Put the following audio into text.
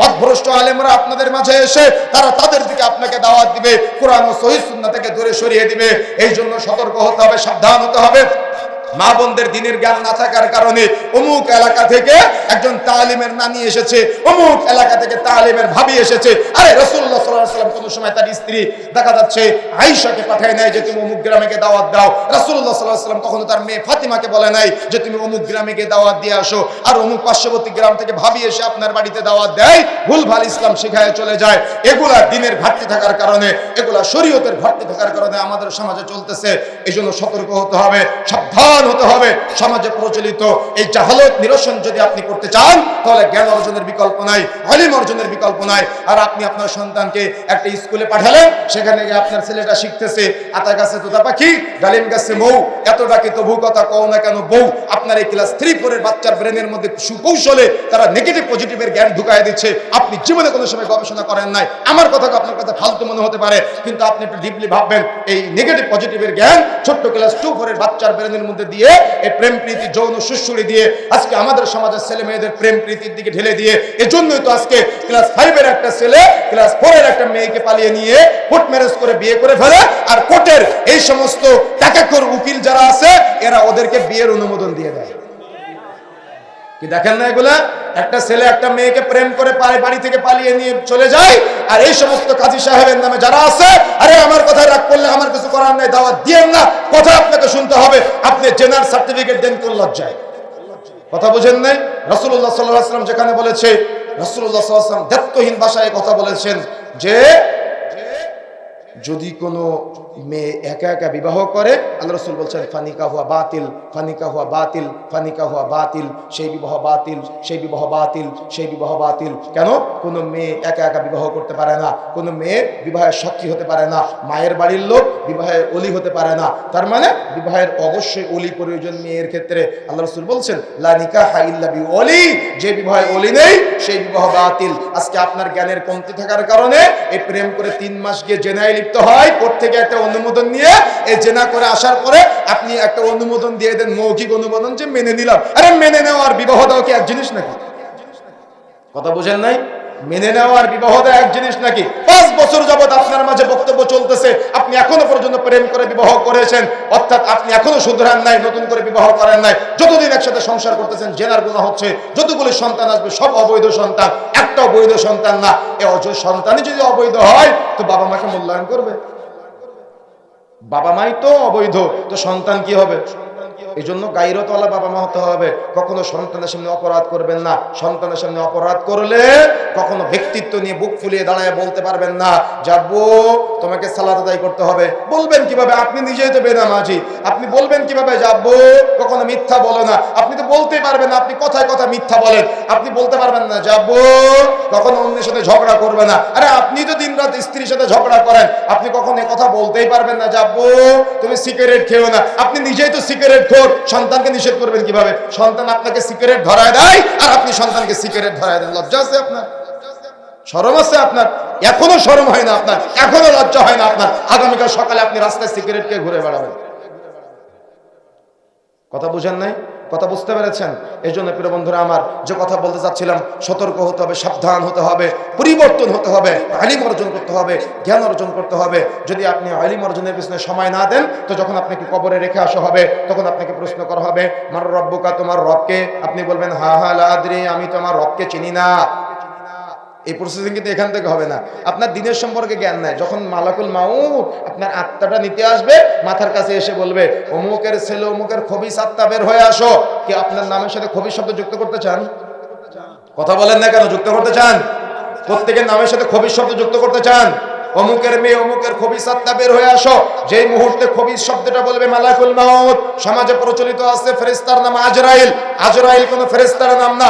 পথভ্রষ্ট আলেমরা আপনাদের মাঝে এসে তারা তাদের দিকে আপনাকে দাওয়াত দিবে, কোরআন ও সহিদ সুন্না থেকে দূরে সরিয়ে দিবে। এই জন্য সতর্ক হতে হবে, সাবধান হতে হবে। মা বোনদের দিনের জ্ঞান না থাকার কারণে অমুক এলাকা থেকে একজন তালিমের নানি এসেছে, অমুক এলাকা থেকে তালিমের ভাবি এসেছে। আরে রসুল্লাহ সাল্লাহ সাল্লাম কোনো সময় তার স্ত্রী দেখা যাচ্ছে আইসাকে পাঠায় নাই যে তুমি অমুক গ্রামে গিয়ে দাওয়াত দাও। রসুল্লাহ সাল্লাহ সাল্লাম কখনো তার মেয়ে ফাতিমাকে বলে নাই যে তুমি অমুক গ্রামে গিয়ে দাওয়াত দিয়ে আসো। আর অমুক পার্শ্ববর্তী গ্রাম থেকে ভাবি এসে আপনার বাড়িতে দাওয়াত দেয় ভুল ভালো ইসলাম শিখায় চলে যায়। এগুলা দিনের ঘাটতি থাকার কারণে, এগুলা শরীয়তের ঘাটতি থাকার কারণে আমাদের সমাজে চলতেছে। এই জন্য সতর্ক হতে হবে, সাবধান হতে হবে। সমাজে প্রচলিত এই জাহালত নিরসন যদি আপনি করতে চান, তাহলে জ্ঞান অর্জনের বিকল্প নাই হলিম অর্জনের বিকল্প নাই। আর আপনি আপনার সন্তানকে একটা স্কুলে পাঠালেন, সেখানে গিয়ে আপনার ছেলেটা শিখতেছে আতা গাছে তোতা পাখি, ডালিম গাছে মৌ, এত ডাকে তবু কথা কও না কেন বউ? আপনার এই ক্লাস থ্রি ফোরের বাচ্চার ব্রেনের মধ্যে সুকৌশলে তারা নেগেটিভ পজিটিভের জ্ঞান ঢুকায় দিচ্ছে। আপনি জীবনে কোনো সময় গবেষণা করেন নাই। আমার কথা আপনার কাছে ফালতু মনে হতে পারে। কিন্তু আপনি একটু ডিপলি ভাববেন, এই নেগেটিভ পজিটিভের জ্ঞান ছোট্ট ক্লাস টু ফোরের বাচ্চার ব্রেনের মধ্যে দিয়ে, এই প্রেম প্রীতি যৌন সুশুরি দিয়ে আজকে আমাদের সমাজের ছেলে মেয়েদের প্রেম প্রীতির দিকে ঢেলে দিয়ে, এজন্যই তো আজকে ক্লাস ফাইভের একটা ছেলে, ক্লাস ফোরের একটা মেয়েকে পালিয়ে নিয়ে কোর্ট ম্যারেজ করে বিয়ে করে ফেলে আর কোর্টের এই সমস্ত টাকাখোর উকিল যারা আছে, এরা ওদেরকে বিয়ের অনুমোদন দিয়ে দেয়। কি দেখেন না এগুলা? একটা ছেলে একটা মেয়েকে প্রেম করে পারে বাড়ি থেকে পালিয়ে নিয়ে চলে যায়, আর এই সমস্ত কাজী সাহেবের নামে যারা আছে, আরে আমার কথা রাগ করলে আমার কিছু করার নাই, দাওয়াত দিয়েন না, কথা আপনাকে শুনতে হবে, আপনি জেনার সার্টিফিকেট দেন কোন লজ্জায়? কথা বুঝেন নাই? রসুল্লাহ সাল্লাহ যেখানে বলেছে রসুল্লাহ সাল্লাম দায়িত্বহীন ভাষায় কথা বলেছেন যে যদি কোনো মেয়ে একা একা বিবাহ করে, আল্লাহ রসুল বলছেন, ফানিকা হুয়া বাতিল, ফানিকা হুয়া বাতিল, ফানিকা হুয়া বাতিল, সেই বিবাহ বাতিল, সেই বিবাহ বাতিল, সেই বিবাহ বাতিল। কেন? কোনো মেয়ে একা একা বিবাহ করতে পারে না। কোনো মেয়ে বিবাহের সাক্ষী হতে পারে না। মায়ের বাড়ির লোক বিবাহের অলি হতে পারে না। তার মানে বিবাহের অবশ্যই অলি প্রয়োজন মেয়ের ক্ষেত্রে। আল্লাহ রসুল বলছেন লানিকা হাইল্লা বি অলি যে বিবাহে অলি নেই, সেই বিবাহ বাতিল। আজকে আপনার জ্ঞানের কমতি থাকার কারণে এই প্রেম করে তিন মাস গিয়ে জেনায় লিপ্ত হয় কোর্ট থেকে একটা অনুমোদন নিয়ে এই জেনা করে আসার পরে আপনি একটা অনুমোদন দিয়ে দেন, মৌখিক অনুমোদন যে মেনে নিলাম। আরে মেনে নেওয়া আর বিবাহ দেওয়া কি এক জিনিস নাকি? কথা বুঝেন নাই? মেনে নেওয়া আর বিবাহ দেওয়া এক জিনিস নাকি? পাঁচ বছর যাবত আপনার মাঝে বক্তব্য চলতেছে, আপনি এখনও পর্যন্ত প্রেম করে বিবাহ করেছেন, অর্থাৎ আপনি এখনও শুধরান নাই, নতুন করে বিবাহ করেন নাই, যতদিন একসাথে সংসার করতেছেন, জেনার গুণা হচ্ছে, যতগুলি সন্তান আসবে, সব অবৈধ সন্তান, একটা বৈধ সন্তান না এ অজ সন্তানই যদি অবৈধ হয় তো বাবা মাকে মূল্যায়ন করবে? বাবা মাই তো অবৈধ তো সন্তান কি হবে? এই জন্য গাইরতওয়ালা বাবা মা হতে হবে। কখনো সন্তানের সামনে অপরাধ করবেন না। সন্তানের সামনে অপরাধ করলে কখনো ব্যক্তিত্ব নিয়ে বুক ফুলিয়ে দাঁড়ায় বলতে পারবেন না। যাব, তোমাকে সালাদ আদায় করতে হবে। বলবেন কীভাবে? আপনি নিজেই তো বেনামাজি। আপনি বলবেন কীভাবে? যাব, কখনো মিথ্যা বলো না। আপনি তো বলতেই পারবেন আপনি কথায় কথা মিথ্যা বলেন। আপনি বলতে পারবেন না, যাব, কখনো অন্যের সাথে ঝগড়া করবে না। আরে আপনি তো দিন রাত স্ত্রীর সাথে ঝগড়া করেন। আপনি কখনো কথা বলতেই পারবেন না, যাব, তুমি সিগারেট খেও না। আপনি নিজেই তো সিগারেট খোর সন্তানকে নিষেধ করবেন কীভাবে? সন্তান আপনাকে সিগারেট ধরায় দেয় আর আপনি সন্তানকে সিগারেট ধরায় দেন। লজ্জা আছে আপনার? সরম আছে আপনার? এখনও সরম হয় না আপনার? এখনও লজ্জা হয় না আপনার? আগামীকাল সকালে আপনি রাস্তায় সিগারেট খেয়ে ঘুরে বেড়াবেন। কথা বুঝেন নাই? কথা বুঝতে পেরেছেন? এই জন্য প্রিয় বন্ধুরা আমার যে কথা বলতে চাচ্ছিলাম, সতর্ক হতে হবে, সাবধান হতে হবে, পরিবর্তন হতে হবে, আলিম অর্জন করতে হবে, জ্ঞান অর্জন করতে হবে। যদি আপনি আলিম অর্জনের পিছনে সময় না দেন, তো যখন আপনাকে কবরে রেখে আসা হবে, তখন আপনাকে প্রশ্ন করা হবে, মার রব্বকা, তোমার রবকে? আপনি বলবেন, হা হা লাদ্রি আমি তো আমার রবকে চিনি না। এই প্রসেসিং কিন্তু এখান থেকে হবে না। আপনার দিনের সম্পর্কে জ্ঞান নাই। যখন মালাকুল মাউত আপনার আত্মাটা নিতে আসবে, মাথার কাছে এসে বলবে, অমুকের ছেলে, অমুকের খবিস আত্মা বের হয়ে আসো। কি আপনার নামের সাথে খবিস শব্দ যুক্ত করতে চান? কথা বলেন না কেন, যুক্ত করতে চান? প্রত্যেকের নামের সাথে খবিস শব্দ যুক্ত করতে চান? অমুকের মেয়ে, অমুকের খবিস আত্মা বের হয়ে আসো। যেই মুহূর্তে খবিস শব্দটা বলবে মালাকুল মাউত, সমাজে প্রচলিত আছে ফেরেস্তার নাম আজরাইল। আজরাইল কোন ফেরেস্তার নাম না।